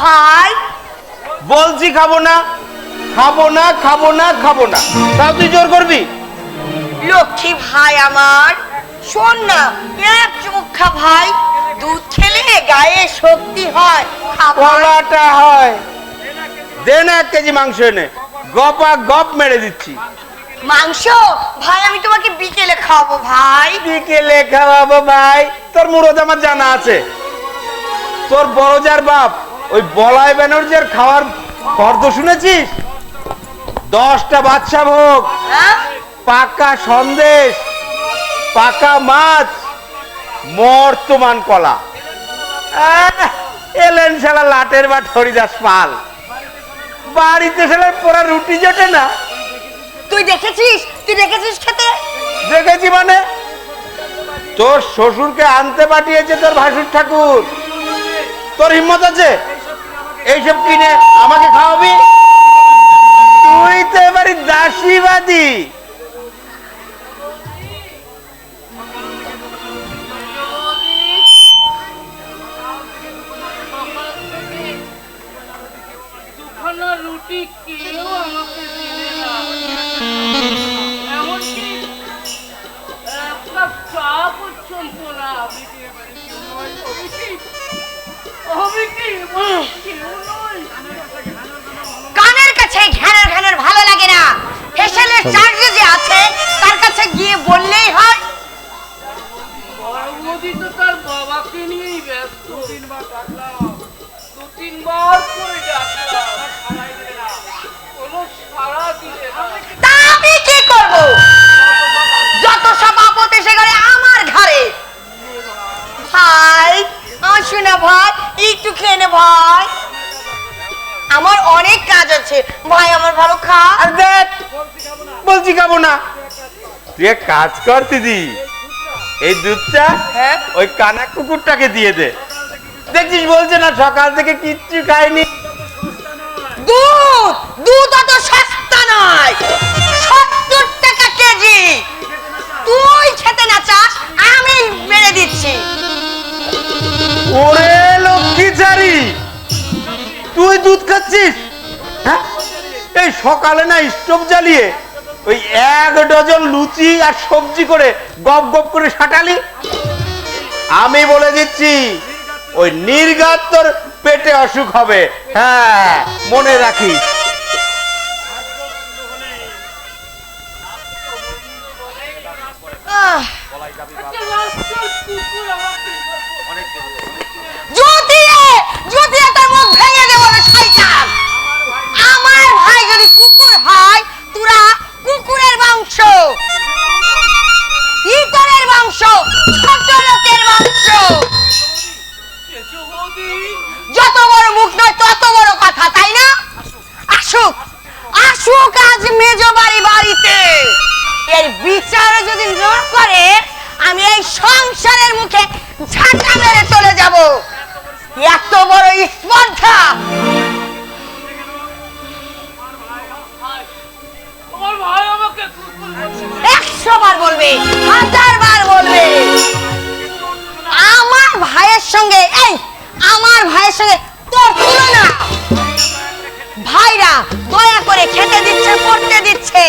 ভাই। বলছি খাব না খাব না খাব না খাব না। তাও তুই জোর করবি? লক্ষ্মী ভাই আমার শোন না এক চুমুক খা ভাই। দুধ খেলে গায়ে শক্তি হয়। কলাটা হয়। দে না এক কেজি মাংস এনে। গপা গপ মেরে দিচ্ছি। মাংস? ভাই আমি তোমাকে বিকেলে খাওয়াবো ভাই। বিকেলে খাওয়াবো ভাই। তোর মুরদ আমার জানা আছে। তোর বড় যার বাপ। ওই বলাই ব্যানার্জির খাওয়ার ফর্দ শুনেছিস? দশটা বাচ্চা ভোগ হ্যাঁ? পাকা সন্দেশ পাকা মাছ মর্তমান কলা। এলেন শালা লাটের বা হরিদাস পাল। বাড়িতে শালার পোড়া রুটি জোটে না? তুই দেখেছিস? তুই দেখেছিস খেতে? দেখেছি মানে? তোর শ্বশুরকে আনতে পাঠিয়েছে তোর ভাসুর ঠাকুর। তোর হিম্মত আছে? এইসব কিনে আমাকে খাওয়াবি? কানের কাছে ঘ্যানের ঘ্যানের ভালো লাগে না। ফেশনের চার্জ যে আছে, তার কাছে গিয়ে বললেই হয়। বড় তো তার বাবাকে নিয়েই ব্যস্ত তিনবার ডাকলাম দু তিনবার করে ডাকলাম কোনো দিলে না তা আমি কি করব একটু খেয়ে নে ভাই। আমার অনেক কাজ আছে। ভাই আমার ভালো খা। আর দেখ বলছি খাব না। তুই এক কাজ কর দিদি। এই দুধটা হ্যাঁ? ওই কানা কুকুরটাকে দিয়ে দে। দেখছিস বলছে না সকাল থেকে কিচ্ছু খাইনি। দুধ! দুধ অত সস্তা নয়। সত্তর টাকা কেজি। তুই দুধ খাচ্ছিস? হ্যাঁ? এই সকালে না স্টোভ জ্বালিয়ে ওই এক ডজন লুচি আর সবজি করে গপ গপ করে সাটালি। আমি বলে দিচ্ছি, ওই নির্গাত তোর পেটে অসুখ হবে। হ্যাঁ মনে রাখিস। কুকুর হয় তোরা কুকুরের বংশ। ইতরের বংশ, ছোট বংশ। যত বড় মুখ নয়, তত বড় কথা, তাই না? আসুক আসুক আজ মেজ বাড়ি বাড়িতে। এর বিচার যদি না করে, আমি এই সংসারের মুখে ঝাঁটা মেরে চলে যাব। এত বড় স্পর্ধা। বলবে, হাজার বার বলবে। আমার ভাইয়ের সঙ্গে, এই, আমার ভাইয়ের সঙ্গে তোর তুলনা। ভাইরা দয়া করে খেতে দিচ্ছে পড়তে দিচ্ছে।